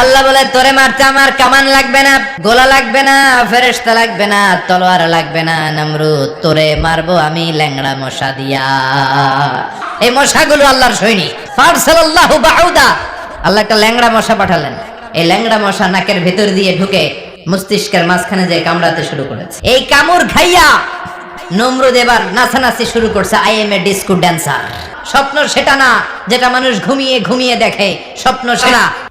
আল্লাহ বলে, তোরে মারতে আমার কামান লাগবে না, গোলা লাগবে না, ফেরেশতা লাগবে না, তলোয়ার লাগবে না, নমরুদ, তোরে মারবো আমি ল্যাংড়া মশা দিয়া। এই মশাগুলো আল্লাহর সৈনিক। ফারসালাল্লাহু বাউদা। আল্লাহ একটা ল্যাংড়া মশা পাঠালেন। এই ল্যাংড়া মশা নাকের ভেতর দিয়ে ঢুকে মস্তিষ্কের মাঝখানে যে কামড়াতে শুরু করেছে। এই কামড় খাইয়া নমরুদ এবার নাচানাচি শুরু করছে I am a disco dancer স্বপ্ন সেটা না, যেটা মানুষ ঘুমিয়ে ঘুমিয়ে দেখে। স্বপ্ন সেটা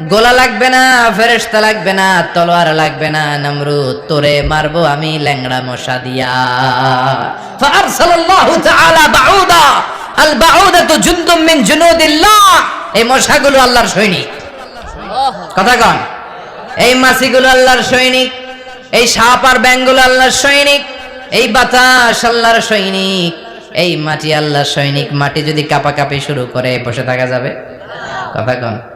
গোলা লাগবে না, ফেরেশতা লাগবে না, তলোয়ার লাগবে না, নমরুদ তোরে মারবো আমি ল্যাংড়া মশা দিয়া। ফারসালাল্লাহু তাআলা বাউদা, আল বাউদাতু জুনদুম মিন জুনুদিল্লাহ। এই মশাগুলো আল্লাহর সৈনিক। কথা কন। এই মাছিগুলো আল্লাহর সৈনিক, এই সাপ আর ব্যাঙগুলো আল্লাহর সৈনিক, এই বাতাস আল্লাহর সৈনিক, এই মাটি আল্লাহর সৈনিক। মাটি যদি কাপাকাপি শুরু করে, বসে থাকা যাবে? কথা কন।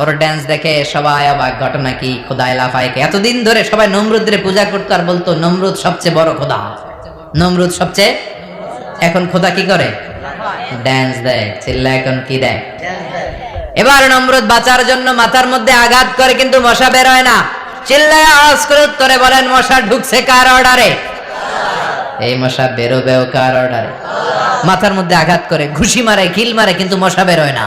ওর ড্যান্স দেখে সবাই অবাক। ঘটনা কি? খোদাই লাফাইকে। এতদিন ধরে সবাই নমরুদ্রে পূজা করতো আর বলতো, নমরুদ সবচেয়ে বড় খোদা। নমরুদ সবচেয়ে এখন খোদা কি করে? ড্যান্স দেয়। চিল্লা এখন কি দেয়? এবার নমরুদ বাঁচার জন্য মাথার মধ্যে আঘাত করে, কিন্তু মশা বের হয় না। চিল্লায় আওয়াজ করে উত্তরে বলেন, মশা ঢুকছে কার অর্ডারে এই মশা বেরোবেও কার অর্ডারে মাথার মধ্যে আঘাত করে, ঘুষি মারে কিল মারে, কিন্তু মশা বের হয় না।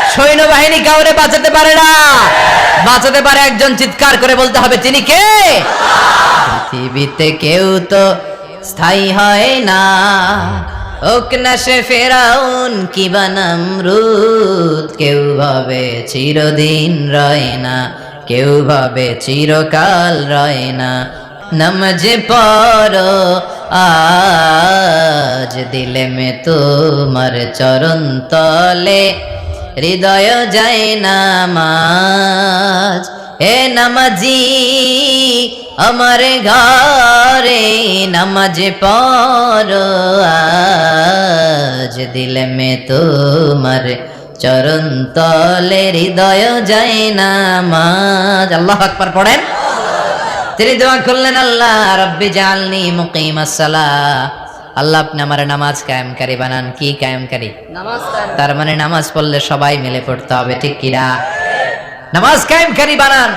সৈন্যবাহিনী কাউরে বাঁচাতে পারে না। বাঁচাতে পারে একজন চিৎকার করে বলতে হবে, তিনি কে? পৃথিবীতে কেউ তো স্থায়ী হয় না। সে ফেরাউন কি বানামরুদ কেউ ভাবে চিরদিন রয় না। কেউ ভাবে চিরকাল রয় না। নমজে পর আজ দিলে মে তোমার চরণ তলে। হৃদয় যায় না মাজ হে নামাজি, আমার ঘরে নামাজ পর আজ দিলে মে তোমার চরণ তলে হৃদয় যায় না মাজ আল্লাহ আকবার পড়েন। তিনি দোয়া করলেন, আল্লাহ রব্বি জালনি মুকিমাস সালাহ আল্লাহ আপনি আমার নামাজ কায়েমকারী বানান। কি কায়েমকারী? তার মানে নামাজ পড়লে সবাই মিলে পড়তে হবে ঠিক কিনা নামাজ কায়েমকারী বানান।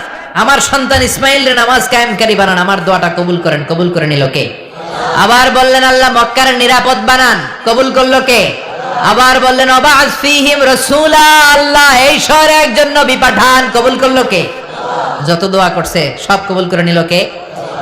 আমার সন্তান ইসমাইলের নামাজ কায়েমকারী বানান। আমার দোয়াটা কবুল করেন। কবুল করে নিল কে? আবার বললেন আল্লাহ মক্কার নিরাপদ বানান। কবুল করল কে? আবার বললেন অবাজ ফিহিম রসুলা আল্লাহ এই শহরে একজন নবী পাঠান। কবুল করল কে? যত দোয়া করছে সব কবুল করে নিল কে?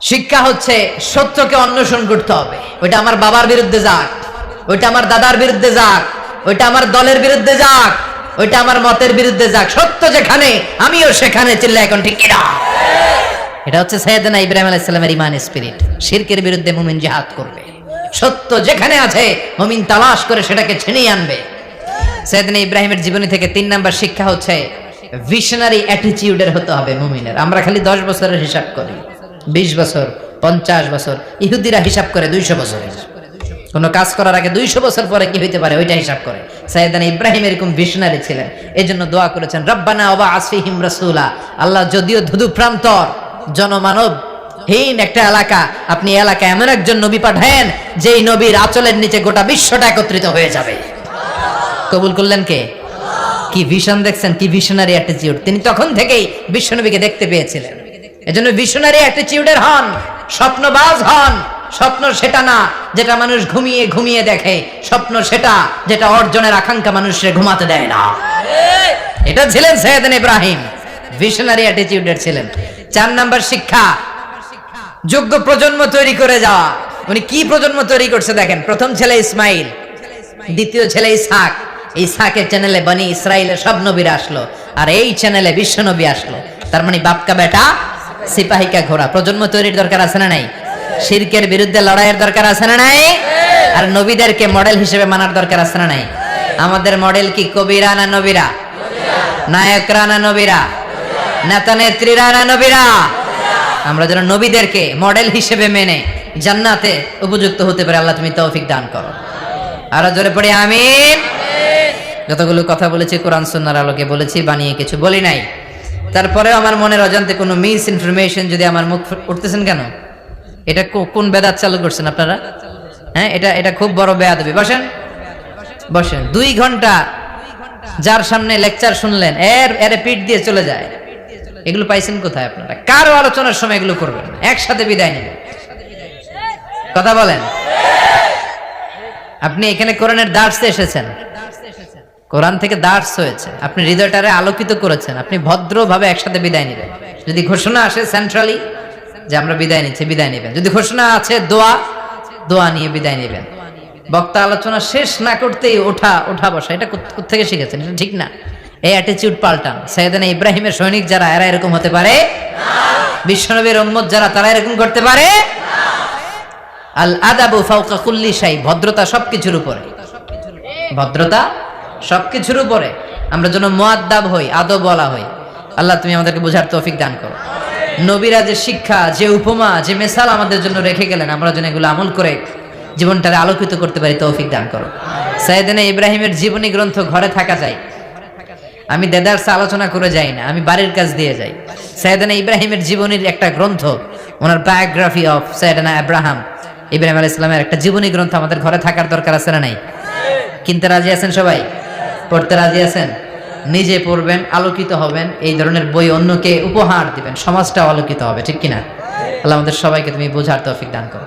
শিক্ষা হচ্ছে সত্যকে অন্বেষণ করতে হবে। ওইটা আমার বাবার বিরুদ্ধে যাক, ওইটা আমার দাদার বিরুদ্ধে যাক, ওইটা আমার দলের বিরুদ্ধে যাক, ওইটা আমার মতের বিরুদ্ধে যাক। সত্য যেখানে, আমিও সেখানে চিল্লা এখন ঠিক কিনা? এটা হচ্ছে সৈয়দনা ইব্রাহিম আলাইহিস সালামের ইমান স্পিরিট শিরকের বিরুদ্ধে মুমিন জিহাদ করবে। সত্য যেখানে আছে, মুমিন তালাশ করে সেটাকে ছিনিয়ে আনবে। সৈয়দনা ইব্রাহিমের জীবনী থেকে তিন নাম্বার শিক্ষা হচ্ছে ভিশনারি অ্যাটিটিউডের হতে হবে মুমিনের। আমরা খালি দশ বছরের হিসাব করি। বিশ বছর, পঞ্চাশ বছর, ইহুদিরা হিসাব করে দুইশো বছরের। কোনো কাজ করার আগে দুইশো বছর পরে কি হইতে পারে? ওইটা হিসাব করে। সাইদানা ইব্রাহিম এরকম ভিশনারি ছিলেন। এই জন্য দোয়া করেছেন, রব্বানা ওবা আসফিহিম রসুলা। আল্লাহ যদিও ধুধু প্রান্তর জনমানব, হীন একটা এলাকা, আপনি এলাকা এমন একজন নবী পাঠায়েন, যেই নবীর আঁচলের নিচে গোটা বিশ্বটা একত্রিত হয়ে যাবে। কবুল করলেন কে? কি ভিশন দেখছেন? কি ভিশনারি অ্যাটিটিউড তিনি তখন থেকেই বিশ্বনবীকে দেখতে পেয়েছিলেন। এজন্য ভিশনারি অ্যাটিটিউডের হন, স্বপ্নবাজ হন। স্বপ্ন সেটা না যেটা মানুষ ঘুমিয়ে ঘুমিয়ে দেখে। স্বপ্ন সেটা যেটা অর্জনের আকাঙ্ক্ষা মানুষের ঘুমাতে দেয় না। এটা ছিলেন সৈয়দিন ইব্রাহিম ভিশনারি অ্যাটিটিউডের ছিলেন। চার নাম্বার শিক্ষা, যোগ্য প্রজন্ম তৈরি করে যাওয়া। উনি কি প্রজন্ম তৈরি করছে দেখেন। প্রথম ছেলে ইসমাইল, দ্বিতীয় ছেলে ইসহাক। ইসহাকের চ্যানেলে বনি ইসরায়েলের সব নবীরা আসলো। আর এই চ্যানেলে বিশ্ব নবী আসলো। তার মানে বাপকা বেটা সিপাহিকা ঘোড়া। প্রজন্ম তৈরির দরকার আছে না নাই? শিরকের বিরুদ্ধে লড়াইয়ের দরকার আছে না নাই? আর নবীদেরকে মডেল হিসেবে মানার দরকার আছে না নাই? আমাদের মডেল কি? কবিরা না নবীরা? নায়করা না নবীরা? নেতা নেত্রীরা না নবীরা? আমরা যেন নবীদেরকে মডেল হিসেবে মেনে জান্নাতে উপযুক্ত হতে পারে। আল্লাহ তুমি তৌফিক দান করো। আরও জোরে পড়ে, আমিন। যতগুলো কথা বলেছি, কোরআন, সুন্নার আলোকে বলেছি, বানিয়ে কিছু বলি নাই। তারপরেও আমার মনের অজান্তে কোনো মিস ইনফরমেশন যদি আমার মুখ উঠতেছেন কেন? এটা কোন বেদাত চালু করছেন আপনারা? হ্যাঁ এটা এটা খুব বড় বেয়াদবি। বসেন। বসেন। দুই ঘণ্টা যার সামনে লেকচার শুনলেন, এর এর পিঠ দিয়ে চলে যায়। এগুলো পাইছেন কোথায় আপনারা? কারও আলোচনার সময় এগুলো করবেন একসাথে বিদায় নেবেন। কথা বলেন। আপনি এখানে কোরআনের দার্সে এসেছেন। কোরআন থেকে দার্স হয়েছে। আপনি হৃদয়টারে আলোকিত করেছেন। আপনি ভদ্রভাবে একসাথে বিদায় নেবেন। যদি ঘোষণা আসে সেন্ট্রালি যে আমরা বিদায় নিচ্ছি, বিদায় নেবেন। যদি ঘোষণা আছে দোয়া দোয়া নিয়ে বিদায় নেবেন। বক্তা আলোচনা শেষ না করতেই ওঠা ওঠা বসা, এটা কোথ- থেকে শিখেছেন? এটা ঠিক না। এই অ্যাটিচিউড পাল্টান। সৈয়দানা ইব্রাহিমের সৈনিক যারা, এরা এরকম হতে পারে? বিশ্বনবীর উম্মত যারা, তারা এরকম করতে পারে? আল আদাবু ফাউকা কুল্লি শাই, ভদ্রতা সবকিছুর উপরে। ভদ্রতা সবকিছুর উপরে আমরা যেন মোয়াদ্দাব হই, আদব বলা হই। আল্লাহ, তুমি আমাদেরকে বোঝার তৌফিক দান করো। নবীরা যে শিক্ষা, যে উপমা, যে মেসাল আমাদের জন্য রেখে গেলেন, আমরা যেন এগুলো আমল করে জীবনটারে আলোকিত করতে পারি, তৌফিক দান করো। সাইদিনে ইব্রাহিমের জীবনী গ্রন্থ ঘরে থাকা যায়। আমি দেদার্স আলোচনা করে যাই না, আমি বাড়ির কাজ দিয়ে যাই। সৈয়দানা ইব্রাহিমের জীবনীর একটা গ্রন্থ, ওনার বায়োগ্রাফি অফ সৈয়দানা আব্রাহাম। ইব্রাহিম আলাইহিস সালামের একটা জীবনী গ্রন্থ আমাদের ঘরে থাকার দরকার আছে না নাই? কিনতে রাজি আছেন সবাই? পড়তে রাজি আছেন? নিজে পড়বেন, আলোকিত হবেন, এই ধরনের বই অন্যকে উপহার দিবেন, সমাজটাও আলোকিত হবে, ঠিক কিনা? আল্লাহ আমাদের সবাইকে তুমি বোঝার তৌফিক দান করো